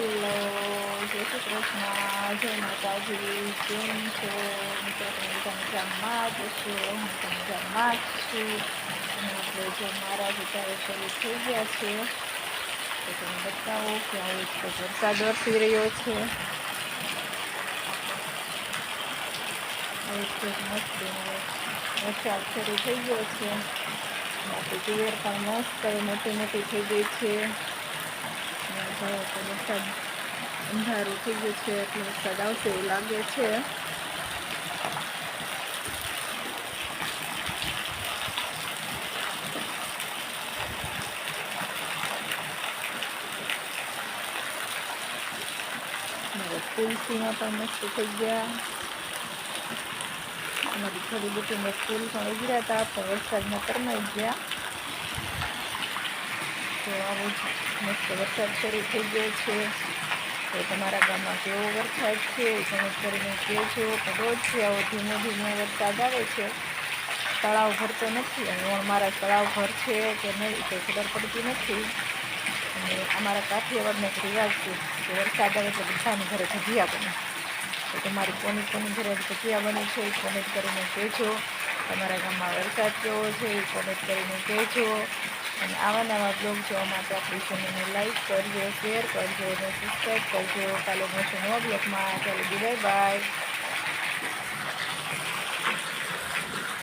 Hello જય શ્રી કૃષ્ણ જય માતાજી કેમ છો મિત્રો તમે બધા મજામાં જ છો હું પણ મજામાં જ છું અને જો મારા વિચારો શરૂ થઈ ગયા છે તો તમે બતાવો કે આવો તો વરસાદ વરસી રહ્યો છે મસ્ત વરસાદ શરૂ થઈ ગયો છે આપણી તુવેર પણ મસ્ત મોટી મોટી થઈ ગઈ છે વરસાદ અંધારું થઈ ગયું છે, એટલે વરસાદ આવશે એવું લાગે છે. તુલસીમાં પણ મસ્ત થઈ ગયા. અમારી થોડી બુટીને ફૂલ પણ ઉગડ્યા હતા, પણ વરસાદમાં કરમાઈ ગયા. તો આવો મસ્ત વરસાદ શરૂ થઈ ગયો છે. તો તમારા ગામમાં કેવો વરસાદ છે? એ કમેન્ટ કરીને કહેજો. જ રોજ આવો ધીમે ધીમે વરસાદ આવે છે. તળાવ ભરતો નથી અને મારા તળાવ ભરશે કે નહીં તે ખબર પડતી નથી. અને અમારા કાઠિયાવાડનો એક રિવાજ છે કે વરસાદ આવે તો બધાની ઘરે ભજીયા બને. તો તમારી કોની કોની ઘરે ભજીયા બને છે એ કોમેન્ટ કરીને કહેજો. તમારા ગામમાં વરસાદ કેવો છે એ કોમેન્ટ કરીને કહેજો. અને આવા નવા બ્લોગ જોવા માટે આપણી ચેનલને લાઈક કરજો શેર કરજો અને સબસ્ક્રાઈબ કરજો. કાલે મળશું નવા બ્લોગમાં ચાલો બાય બાય